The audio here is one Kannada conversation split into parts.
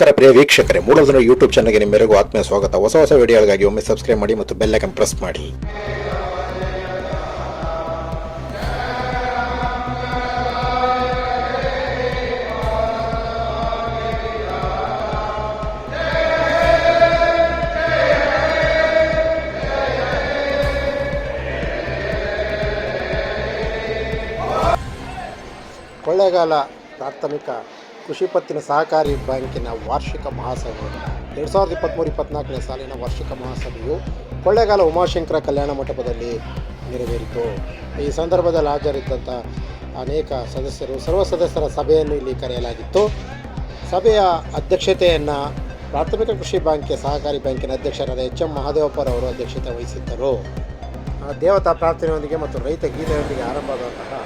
ನಮಸ್ಕಾರ ಪ್ರಿಯ ವೀಕ್ಷಕರೇ ಮೂಡೋದನ್ನು ಯೂಟ್ಯೂಬ್ ಚಾನಲ್ಗೆ ನಿಮ್ಮೆಲ್ಲರಿಗೂ ಆತ್ಮೀಯ ಸ್ವಾಗತ. ಹೊಸ ಹೊಸ ವಿಡಿಯೋಗಳಿಗಾಗಿ ಒಮ್ಮೆ ಸಬ್ಸ್ಕ್ರೈಬ್ ಮಾಡಿ ಮತ್ತು ಬೆಲ್ ಐಕನ್ ಪ್ರೆಸ್ ಮಾಡಿ. ಕೊಳ್ಳೇಗಾಲ ಪ್ರಾಥಮಿಕ ಕೃಷಿ ಪತ್ತಿನ ಸಹಕಾರಿ ಬ್ಯಾಂಕಿನ ವಾರ್ಷಿಕ ಮಹಾಸಭೆ. ಎರಡು ಸಾವಿರದ ಇಪ್ಪತ್ತ್ಮೂರು ಇಪ್ಪತ್ತ್ನಾಲ್ಕನೇ ಸಾಲಿನ ವಾರ್ಷಿಕ ಮಹಾಸಭೆಯು ಕೊಳ್ಳೇಗಾಲ ಉಮಾಶಂಕರ ಕಲ್ಯಾಣ ಮಂಟಪದಲ್ಲಿ ನೆರವೇರಿತು. ಈ ಸಂದರ್ಭದಲ್ಲಿ ಹಾಜರಿದ್ದಂಥ ಅನೇಕ ಸದಸ್ಯರು, ಸರ್ವ ಸದಸ್ಯರ ಸಭೆಯನ್ನು ಇಲ್ಲಿ ಕರೆಯಲಾಗಿತ್ತು. ಸಭೆಯ ಅಧ್ಯಕ್ಷತೆಯನ್ನು ಪ್ರಾಥಮಿಕ ಕೃಷಿ ಬ್ಯಾಂಕ್ಗೆ ಸಹಕಾರಿ ಬ್ಯಾಂಕಿನ ಅಧ್ಯಕ್ಷರಾದ ಎಚ್ ಎಂ ಮಹಾದೇವಪ್ಪರವರು ಅಧ್ಯಕ್ಷತೆ ವಹಿಸಿದ್ದರು. ದೇವತಾ ಪ್ರಾರ್ಥನೆಯೊಂದಿಗೆ ಮತ್ತು ರೈತ ಗೀತೆಯೊಂದಿಗೆ ಆರಂಭವಾದಂತಹ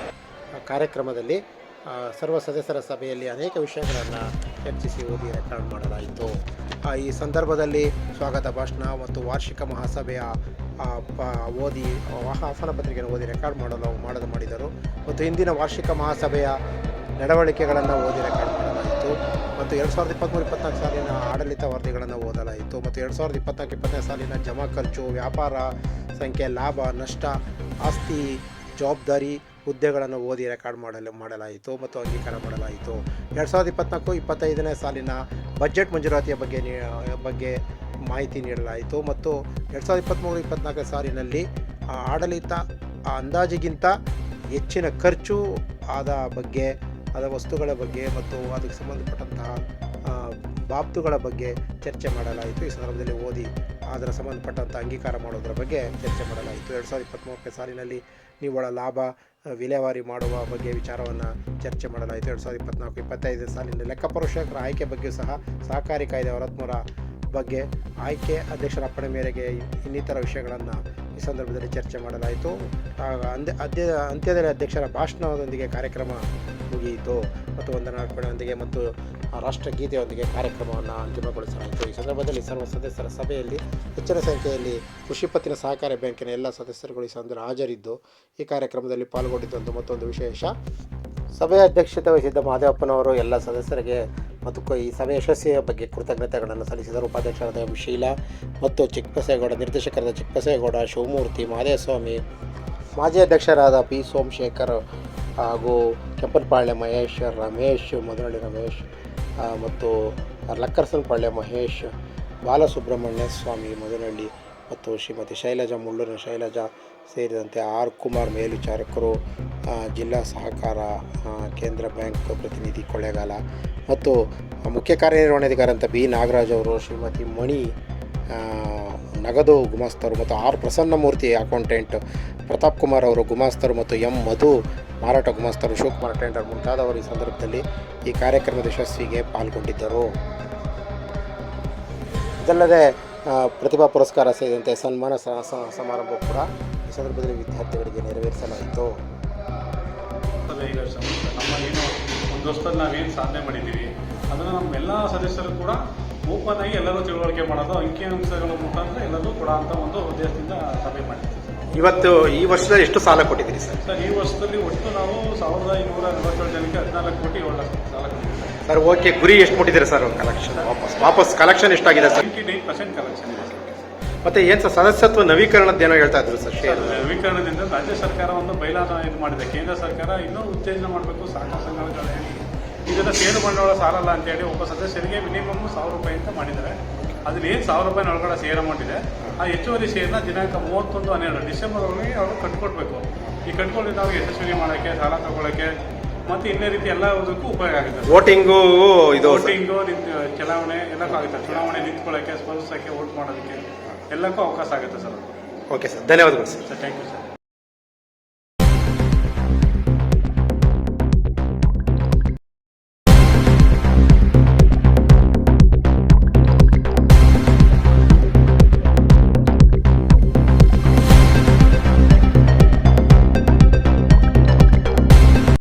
ಕಾರ್ಯಕ್ರಮದಲ್ಲಿ ಸರ್ವ ಸದಸ್ಯರ ಸಭೆಯಲ್ಲಿ ಅನೇಕ ವಿಷಯಗಳನ್ನು ಚರ್ಚಿಸಿ ಓದಿ ರೆಕಾರ್ಡ್ ಮಾಡಲಾಯಿತು. ಈ ಸಂದರ್ಭದಲ್ಲಿ ಸ್ವಾಗತ ಭಾಷಣ ಮತ್ತು ವಾರ್ಷಿಕ ಮಹಾಸಭೆಯ ಓದಿ, ಆಹ್ವಾನ ಪತ್ರಿಕೆಯನ್ನು ಓದಿ ರೆಕಾರ್ಡ್ ಮಾಡಲು ಮಾಡಲು ಮಾಡಿದರು. ಮತ್ತು ಇಂದಿನ ವಾರ್ಷಿಕ ಮಹಾಸಭೆಯ ನಡವಳಿಕೆಗಳನ್ನು ಓದಿ ರೆಕಾರ್ಡ್ ಮಾಡಲಾಯಿತು. ಮತ್ತು ಎರಡು ಸಾವಿರದ ಇಪ್ಪತ್ತ್ಮೂರು ಇಪ್ಪತ್ನಾಲ್ಕು ಸಾಲಿನ ಆಡಳಿತ ವರದಿಗಳನ್ನು ಓದಲಾಯಿತು. ಮತ್ತು ಎರಡು ಸಾವಿರದ ಇಪ್ಪತ್ನಾಲ್ಕು ಇಪ್ಪತ್ತನೇ ಸಾಲಿನ ಜಮಾ ಖರ್ಚು, ವ್ಯಾಪಾರ ಸಂಖ್ಯೆ, ಲಾಭ, ನಷ್ಟ, ಆಸ್ತಿ, ಜವಾಬ್ದಾರಿ ಹುದ್ದೆಗಳನ್ನು ಓದಿ ರೆಕಾರ್ಡ್ ಮಾಡಲು, ಮಾಡಲಾಯಿತು ಮತ್ತು ಅಂಗೀಕಾರ ಮಾಡಲಾಯಿತು. ಎರಡು ಸಾವಿರದ ಇಪ್ಪತ್ನಾಲ್ಕು ಇಪ್ಪತ್ತೈದನೇ ಸಾಲಿನ ಬಜೆಟ್ ಮಂಜೂರಾತಿಯ ಬಗ್ಗೆ ಬಗ್ಗೆ ಮಾಹಿತಿ ನೀಡಲಾಯಿತು ಮತ್ತು ಎರಡು ಸಾವಿರದ ಇಪ್ಪತ್ತ್ಮೂರು ಇಪ್ಪತ್ನಾಲ್ಕನೇ ಸಾಲಿನಲ್ಲಿ ಆಡಳಿತ ಆ ಅಂದಾಜಿಗಿಂತ ಹೆಚ್ಚಿನ ಖರ್ಚು ಆದ ಬಗ್ಗೆ, ಆದ ವಸ್ತುಗಳ ಬಗ್ಗೆ ಮತ್ತು ಅದಕ್ಕೆ ಸಂಬಂಧಪಟ್ಟಂತಹ ಬಾಬ್ತುಗಳ ಬಗ್ಗೆ ಚರ್ಚೆ ಮಾಡಲಾಯಿತು. ಈ ಸಂದರ್ಭದಲ್ಲಿ ಓದಿ ಅದರ ಸಂಬಂಧಪಟ್ಟಂಥ ಅಂಗೀಕಾರ ಮಾಡೋದರ ಬಗ್ಗೆ ಚರ್ಚೆ ಮಾಡಲಾಯಿತು. ಎರಡು ಸಾವಿರದ ಇಪ್ಪತ್ತ್ಮೂರನೇ ಸಾಲಿನಲ್ಲಿ ನಿವ್ವಳ ಲಾಭ ವಿಲೇವಾರಿ ಮಾಡುವ ಬಗ್ಗೆ ವಿಚಾರವನ್ನು ಚರ್ಚೆ ಮಾಡಲಾಯಿತು. ಎರಡು ಸಾವಿರದ ಇಪ್ಪತ್ನಾಲ್ಕು, ಇಪ್ಪತ್ತೈದು ಸಾಲಿನ ಲೆಕ್ಕಪರೋಕ್ಷಕರ ಆಯ್ಕೆ ಬಗ್ಗೆ ಸಹ ಸಹಕಾರಿ ಕಾಯ್ದೆ ಹೊರತ್ಮೂರ ಬಗ್ಗೆ ಆಯ್ಕೆ ಅಧ್ಯಕ್ಷರ ಅಪ್ಪಣೆ ಮೇರೆಗೆ ಇನ್ನಿತರ ವಿಷಯಗಳನ್ನು ಈ ಸಂದರ್ಭದಲ್ಲಿ ಚರ್ಚೆ ಮಾಡಲಾಯಿತು. ಅಂತ್ಯ ಅಧ್ಯ ಅಂತ್ಯದಲ್ಲಿ ಅಧ್ಯಕ್ಷರ ಭಾಷಣದೊಂದಿಗೆ ಕಾರ್ಯಕ್ರಮ ಮುಗಿಯಿತು. ಮತ್ತು ವಂದನಾರ್ಪಣೆಯೊಂದಿಗೆ ಮತ್ತು ರಾಷ್ಟ್ರಗೀತೆಯೊಂದಿಗೆ ಕಾರ್ಯಕ್ರಮವನ್ನು ಅಂತಿಮಗೊಳಿಸಲಾಯಿತು. ಈ ಸಂದರ್ಭದಲ್ಲಿ ಸರ್ವ ಸದಸ್ಯರ ಸಭೆಯಲ್ಲಿ ಹೆಚ್ಚಿನ ಸಂಖ್ಯೆಯಲ್ಲಿ ಕೃಷಿ ಪತ್ತಿನ ಸಹಕಾರಿ ಬ್ಯಾಂಕಿನ ಎಲ್ಲ ಸದಸ್ಯರುಗಳು ಈ ಸಂದರ್ಭ ಹಾಜರಿದ್ದು ಈ ಕಾರ್ಯಕ್ರಮದಲ್ಲಿ ಪಾಲ್ಗೊಂಡಿದ್ದಂಥ ಮತ್ತೊಂದು ವಿಶೇಷ. ಸಭೆಯ ಅಧ್ಯಕ್ಷತೆ ವಹಿಸಿದ್ದ ಮಹದೇವಪ್ಪನವರು ಎಲ್ಲ ಸದಸ್ಯರಿಗೆ ಮತ್ತು ಈ ಸಭೆ ಯಶಸ್ವಿಯ ಬಗ್ಗೆ ಕೃತಜ್ಞತೆಗಳನ್ನು ಸಲ್ಲಿಸಿದರು. ಉಪಾಧ್ಯಕ್ಷರಾದ ಎಂ. ಶೀಲಾ ಮತ್ತು ಚಿಕ್ಕಬಸೇಗೌಡ, ನಿರ್ದೇಶಕರಾದ ಚಿಕ್ಕಬಸೇಗೌಡ, ಶಿವಮೂರ್ತಿ ಮಹದೇವಸ್ವಾಮಿ ಮಾಜಿ ಅಧ್ಯಕ್ಷರಾದ ಪಿ. ಸೋಮಶೇಖರ್ ಹಾಗೂ ಕೆಂಪನಪಾಳ್ಯ ಮಹೇಶ್, ರಮೇಶ್ ಮಧುನಳ್ಳಿ ರಮೇಶ್ ಮತ್ತು ಲಕ್ಕರ್ಸನಪಾಳ್ಯ ಮಹೇಶ್, ಬಾಲಸುಬ್ರಹ್ಮಣ್ಯ ಸ್ವಾಮಿ ಮಧುನಳ್ಳಿ ಮತ್ತು ಶ್ರೀಮತಿ ಶೈಲಜಾ ಮುಳ್ಳೂರಿನ ಶೈಲಜಾ ಸೇರಿದಂತೆ ಆರ್ ಕುಮಾರ್ ಮೇಲ್ವಿಚಾರಕರು ಜಿಲ್ಲಾ ಸಹಕಾರ ಕೇಂದ್ರ ಬ್ಯಾಂಕ್ ಪ್ರತಿನಿಧಿ ಕೊಳ್ಳೇಗಾಲ ಮತ್ತು ಮುಖ್ಯ ಕಾರ್ಯನಿರ್ವಹಣಾಧಿಕಾರಿ ಅಂತ ಬಿ. ನಾಗರಾಜ್ ಅವರು, ಶ್ರೀಮತಿ ಮಣಿ ನಗದು ಗುಮಾಸ್ತರು ಮತ್ತು ಆರ್ ಪ್ರಸನ್ನಮೂರ್ತಿ ಅಕೌಂಟೆಂಟ್ ಪ್ರತಾಪ್ ಕುಮಾರ್ ಅವರು ಗುಮಾಸ್ತರು ಮತ್ತು ಎಂ ಮಧು ಮಾರಾಟ ಗುಮಾಸ್ತರು ಶಿವಕುಮಾರ್ ಟೆಂಡರ್ ಮುಂತಾದವರು ಈ ಸಂದರ್ಭದಲ್ಲಿ ಈ ಕಾರ್ಯಕ್ರಮದ ಯಶಸ್ವಿಗೆ ಪಾಲ್ಗೊಂಡಿದ್ದರು. ಇದಲ್ಲದೆ ಪ್ರತಿಭಾ ಪುರಸ್ಕಾರ ಸೇರಿದಂತೆ ಸನ್ಮಾನ ಸಮಾರಂಭ ಕೂಡ ಈ ಸಂದರ್ಭದಲ್ಲಿ ವಿದ್ಯಾರ್ಥಿಗಳಿಗೆ ನೆರವೇರಿಸಲಾಯಿತು. ಈಗ ಸ- ನಮ್ಮ ಏನು ಒಂದು ವರ್ಷದಲ್ಲಿ ನಾವೇನು ಸಾಧನೆ ಮಾಡಿದ್ದೀವಿ ಅದನ್ನು ನಮ್ಮ ಎಲ್ಲ ಸದಸ್ಯರು ಕೂಡ ಓಪನ್ ಆಗಿ ಎಲ್ಲರೂ ತಿಳುವಳಿಕೆ ಮಾಡೋದು ಅಂಕಿಅಂಶಗಳ ಮುಖಾಂತರ ಎಲ್ಲರೂ ಕೂಡ ಅಂತ ಒಂದು ಉದ್ದೇಶದಿಂದ ಸಭೆ ಮಾಡಿದ್ದೀವಿ. ಇವತ್ತು ಈ ವರ್ಷದಲ್ಲಿ ಎಷ್ಟು ಸಾಲ ಕೊಟ್ಟಿದ್ದೀರಿ ಸರ್? ಸರ್ ಈ ವರ್ಷದಲ್ಲಿ ಒಟ್ಟು ನಾವು ಸಾವಿರದ ಐನೂರ ನಲವತ್ತೇಳು ಜನಕ್ಕೆ ಹದಿನಾಲ್ಕು ಕೋಟಿ ಏಳು ಲಕ್ಷ ಸಾಲ ಕೊಟ್ಟಿದ್ದೀವಿ. ಸರ್ ಓಕೆ ಗುರಿ ಎಷ್ಟು ಮುಟ್ಟಿದ್ರೆ ಸರ್ ಕಲೆಕ್ಷನ್ ವಾಪಸ್ ವಾಪಸ್ ಕಲೆಕ್ಷನ್ ಎಷ್ಟಾಗಿದೆ sir? Ninety nine percent collection ಇದೆ ಸರ್. ಮತ್ತೆ ಏನ್ ಸರ್ ಸದಸ್ಯತ್ವ ನವೀಕರಣದ ಏನೋ ಹೇಳ್ತಾ ಇದ್ರು ಸರ್ ಶೇರ್? ನವೀಕರಣದಿಂದ ರಾಜ್ಯ ಸರ್ಕಾರ ಒಂದು ಬಯಲಾದ ಇದು ಮಾಡಿದೆ. ಕೇಂದ್ರ ಸರ್ಕಾರ ಇನ್ನೂ ಉತ್ತೇಜನ ಮಾಡಬೇಕು ಸಹಕಾರ ಸಂಘಗಳು ಹೇಳಿ. ಇದನ್ನು ಷೇರು ಬಂಡವಾಳ ಸಾಲಲ್ಲ ಅಂತೇಳಿ ಒಬ್ಬ ಸದಸ್ಯರಿಗೆ ಮಿನಿಮಮ್ ಸಾವಿರ ರೂಪಾಯಿ ಅಂತ ಮಾಡಿದ್ದಾರೆ. ಅದ್ರ ಏನು ಸಾವಿರ ರೂಪಾಯಿ ಒಳಗಡೆ ಶೇರ್ ಅಮೌಂಟ್ ಇದೆ ಆ ಹೆಚ್ಚುವರಿ ಶೇರ್ನ ದಿನಾಂಕ ಮೂವತ್ತೊಂದು ಹನ್ನೆರಡು ಡಿಸೆಂಬರ್ ಒಳಗೆ ಅವರು ಕಟ್ಕೊಡ್ಬೇಕು. ಈ ಕಟ್ಕೊಂಡು ನಾವು ಯಶಸ್ವಿ ಮಾಡೋಕ್ಕೆ ಸಾಲ ತಗೊಳ್ಳೋಕ್ಕೆ ಮತ್ತು ಇನ್ನೇ ರೀತಿ ಎಲ್ಲದಕ್ಕೂ ಉಪಯೋಗ ಆಗುತ್ತೆ. ವೋಟಿಂಗು ಇದು ವೋಟಿಂಗು ಚಲಾವಣೆ ಎಲ್ಲಕ್ಕೂ ಆಗುತ್ತೆ. ಚುನಾವಣೆ ನಿಂತ್ಕೊಳ್ಳೋಕ್ಕೆ ಸ್ಪರ್ಧಿಸೋಕ್ಕೆ ವೋಟ್ ಮಾಡೋದಕ್ಕೆ ಎಲ್ಲಕ್ಕೂ ಅವಕಾಶ ಆಗುತ್ತೆ ಸರ್. ಓಕೆ ಸರ್ ಧನ್ಯವಾದಗಳು sir. Sir thank you sir